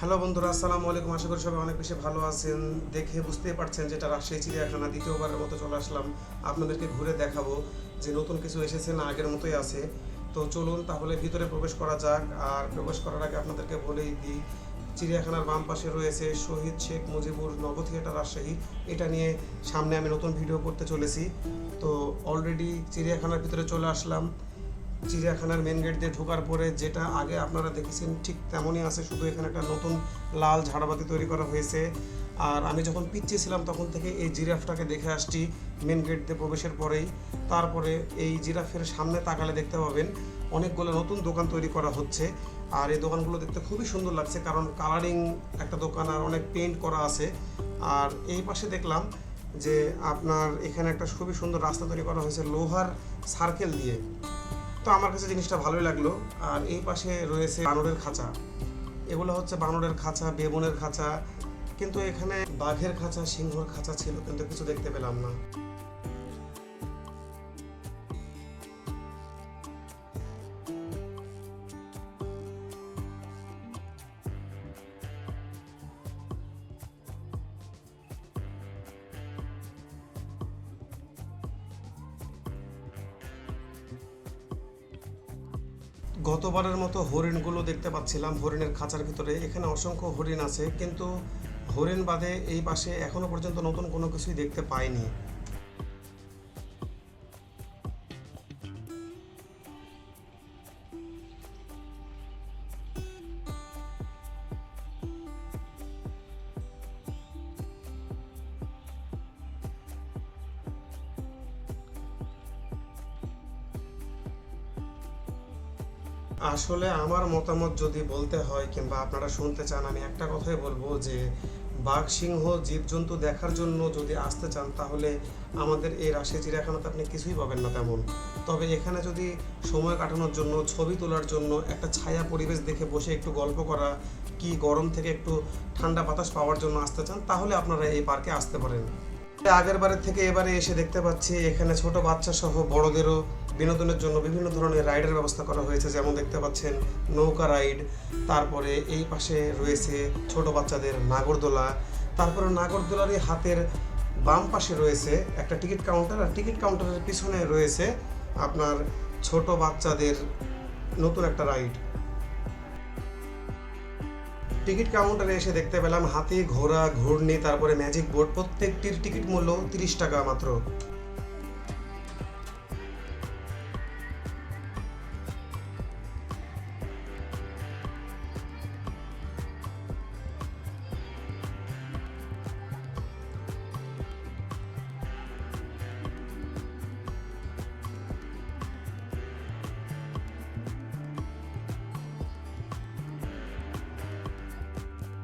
Hello বন্ধুরা, আসসালামু আলাইকুম। আশা করি সবাই অনেক বেশি ভালো আছেন। দেখে বুঝতেই পারছেন যেটা রাজশাহী, চিড়িয়াখানা দ্বিতীয়বারের মতো চলে আসলাম। আপনাদেরকে ঘুরে দেখাবো যে নতুন কিছু এসেছে না আগের মতোই আছে। তো চলুন তাহলে ভিতরে প্রবেশ করা যাক। আর প্রবেশ করার আগে আপনাদেরকে বলেই দিই, চিড়িয়াখানার বাম পাশে রয়েছে শহীদ শেখ মুজিবুর নব থিয়েটার রাজশাহী। এটা নিয়ে সামনে আমি নতুন ভিডিও করতে চলেছি। তো অলরেডি চিড়িয়াখানার ভিতরে চলে আসলাম। চিড়িয়াখানার মেন গেট দিয়ে ঢোকার পরে যেটা আগে আপনারা দেখেছেন, ঠিক তেমনই আছে। শুধু এখানে একটা নতুন লাল ঝাড়বাতি তৈরি করা হয়েছে। আর আমি যখন পিছিয়ে ছিলাম তখন থেকে এই জিরাফটাকে দেখে আসছি মেন গেট দিয়ে প্রবেশের পরেই। তারপরে এই জিরাফের সামনে তাকালে দেখতে পাবেন, অনেকগুলো নতুন দোকান তৈরি করা হচ্ছে। আর এই দোকানগুলো দেখতে খুবই সুন্দর লাগছে, কারণ কালারিং একটা দোকান আর অনেক পেইন্ট করা আছে। আর এই পাশে দেখলাম যে আপনার এখানে একটা খুবই সুন্দর রাস্তা তৈরি করা হয়েছে, লোহার সার্কেল দিয়ে। তো আমার কাছে জিনিসটা ভালোই লাগল। আর এই পাশে রয়েছে বানরের খাঁচা। এগুলো হচ্ছে বানরের খাঁচা, বেবনের খাঁচা। কিন্তু এখানে বাঘের খাঁচা, সিংহর খাঁচা ছিল, কিন্তু কিছু দেখতে পেলাম না। গতবারের মতো হরিণগুলো দেখতে পাচ্ছিলাম, হরিণের খাঁচার ভিতরে। এখানে অসংখ্য হরিণ আছে, কিন্তু হরিণ বাদে এই পাশে এখনও পর্যন্ত নতুন কোনো কিছুই দেখতে পাইনি। আসলে আমার মতামত যদি বলতে হয় কিংবা আপনারা শুনতে চান, আমি একটা কথাই বলব যে, বাঘ, সিংহ, জীবজন্তু দেখার জন্য যদি আসতে চান, তাহলে আমাদের এই রাশি চিড়িয়াখানাতে আপনি কিছুই পাবেন না তেমন। তবে এখানে যদি সময় কাটানোর জন্য, ছবি তোলার জন্য, একটা ছায়া পরিবেশ দেখে বসে একটু গল্প করা কি গরম থেকে একটু ঠান্ডা বাতাস পাওয়ার জন্য আসতে চান, তাহলে আপনারা এই পার্কে আসতে পারেন। আগের বারের থেকে এবারে এসে দেখতে পাচ্ছি, এখানে ছোট বাচ্চা সহ বড়দেরও বিনোদনের জন্য বিভিন্ন ধরনের রাইডের ব্যবস্থা করা হয়েছে, যেমন দেখতে পাচ্ছেন নৌকা রাইড, তারপরে এই পাশে রয়েছে ছোট বাচ্চাদের নাগরদোলা, তারপরে নাগরদোলারই হাতের বাম পাশে রয়েছে একটা টিকিট কাউন্টার, আর টিকিট কাউন্টারের পিছনে রয়েছে আপনার ছোট বাচ্চাদের নতুন একটা রাইড। টিকিট কাউন্টারে এসে দেখতে পেলাম হাতি ঘোড়া, ঘূর্ণি, তারপরে ম্যাজিক বোর্ড প্রত্যেকটির টিকিট মূল্য তিরিশ টাকা মাত্র।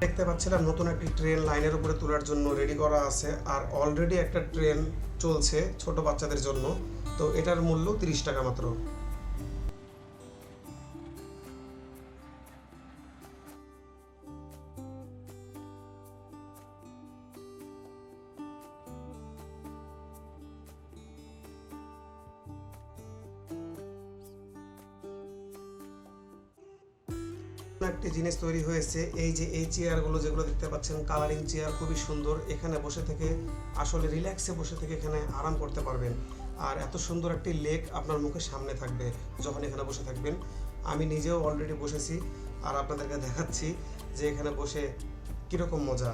দেখতে পাচ্ছিলাম নতুন একটি ট্রেন লাইনের উপরে তোলার জন্য রেডি করা আছে, আর অলরেডি একটা ট্রেন চলছে ছোট বাচ্চাদের জন্য। তো এটার মূল্য তিরিশ টাকা মাত্র। একটি জিনিস তৈরি হয়েছে। এই যে এই চেয়ারগুলো যেগুলো দেখতে পাচ্ছেন কালারিং চেয়ার খুবই সুন্দর। এখানে বসে থেকে, আসলে রিল্যাক্সে বসে থেকে এখানে আরাম করতে পারবেন। আর এত সুন্দর একটি লেক আপনার মুখের সামনে থাকবে যখন এখানে বসে থাকবেন। আমি নিজেও অলরেডি বসেছি আর আপনাদেরকে দেখাচ্ছি যে এখানে বসে কীরকম মজা।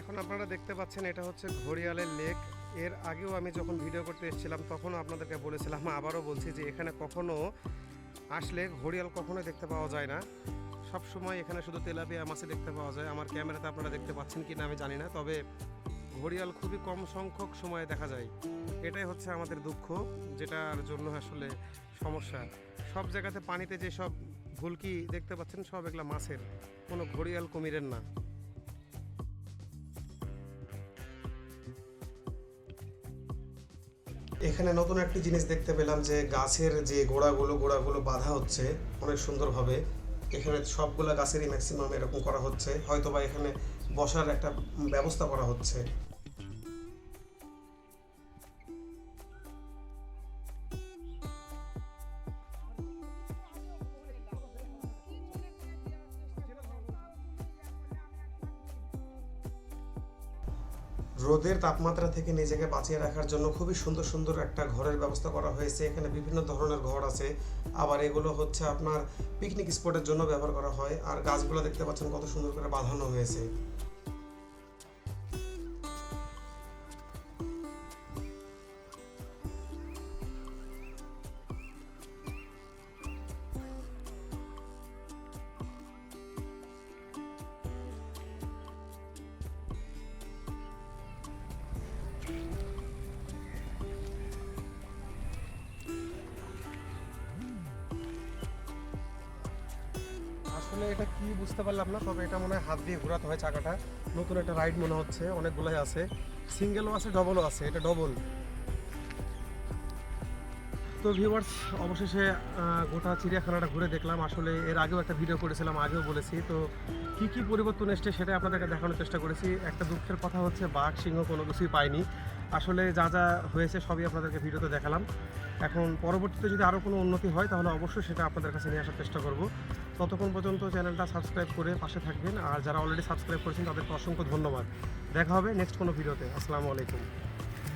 এখন আপনারা দেখতে পাচ্ছেন এটা হচ্ছে ঘড়িয়ালের লেক এর আগেও আমি যখন ভিডিও করতে এসেছিলাম, তখনও আপনাদেরকে বলেছিলাম, আবারও বলছি যে এখানে কখনো আসলে ঘড়িয়াল কখনোই দেখতে পাওয়া যায় না। সব সময় এখানে শুধু তেলাপিয়া মাছে দেখতে পাওয়া যায়। আমার ক্যামেরাতে আপনারা দেখতে পাচ্ছেন কি না আমি জানি না, তবে ঘড়িয়াল খুবই কম সংখ্যক সময়ে দেখা যায়। এটাই হচ্ছে আমাদের দুঃখ, যেটার জন্য আসলে সমস্যা। সব জায়গাতে পানিতে যে সব ভুলকি দেখতে পাচ্ছেন, সব এগুলা মাছের। কোনো ঘড়িয়াল কুমিরের না। এখানে নতুন একটি জিনিস দেখতে পেলাম যে গাছের যে গোড়াগুলো গোড়াগুলো বাঁধা হচ্ছে অনেক সুন্দরভাবে। এখানে সবগুলো গাছেরই ম্যাক্সিমাম এরকম করা হচ্ছে। হয়তো বা এখানে বসার একটা ব্যবস্থা করা হচ্ছে। রোদের তাপমাত্রা থেকে নিজেকে বাঁচিয়ে রাখার জন্য খুবই সুন্দর সুন্দর একটা ঘরের ব্যবস্থা করা হয়েছে। এখানে বিভিন্ন ধরনের ঘর আছে। আবার এগুলো হচ্ছে আপনার পিকনিক স্পটের জন্য ব্যবহার করা হয়। আর গাছগুলো দেখতে পাচ্ছেন কত সুন্দর করে বাঁধানো হয়েছে। আসলে এটা কি বুঝতে পারলাম না, তবে এটা মনে হয় হাত দিয়ে ঘোরাতে হয় চাকাটা। নতুন একটা রাইড মনে হচ্ছে, অনেকগুলাই আছে। সিঙ্গেলও আছে ডবলও আছে, এটা ডবল তো ভিউয়ার্স অবশেষে গোটা চিড়িয়াখানাটা ঘুরে দেখলাম। আসলে এর আগেও একটা ভিডিও করেছিলাম, আগেও বলেছি। তো কি কি পরিবর্তন এসছে সেটা আপনাদেরকে দেখানোর চেষ্টা করেছি। একটা দুঃখের কথা হচ্ছে, বাঘ, সিংহ কোনো কিছুই পাইনি আসলে যা যা হয়েছে সবই আপনাদেরকে ভিডিওতে দেখালাম। এখন পরবর্তীতে যদি আরও কোনো উন্নতি হয়, তাহলে অবশ্যই সেটা আপনাদের কাছে নিয়ে আসার চেষ্টা করব। ততক্ষণ পর্যন্ত চ্যানেলটা সাবস্ক্রাইব করে পাশে থাকবেন। আর যারা অলরেডি সাবস্ক্রাইব করেছেন, তাদেরকে অসংখ্য ধন্যবাদ। দেখা হবে নেক্সট কোনো ভিডিওতে। আসসালামু আলাইকুম।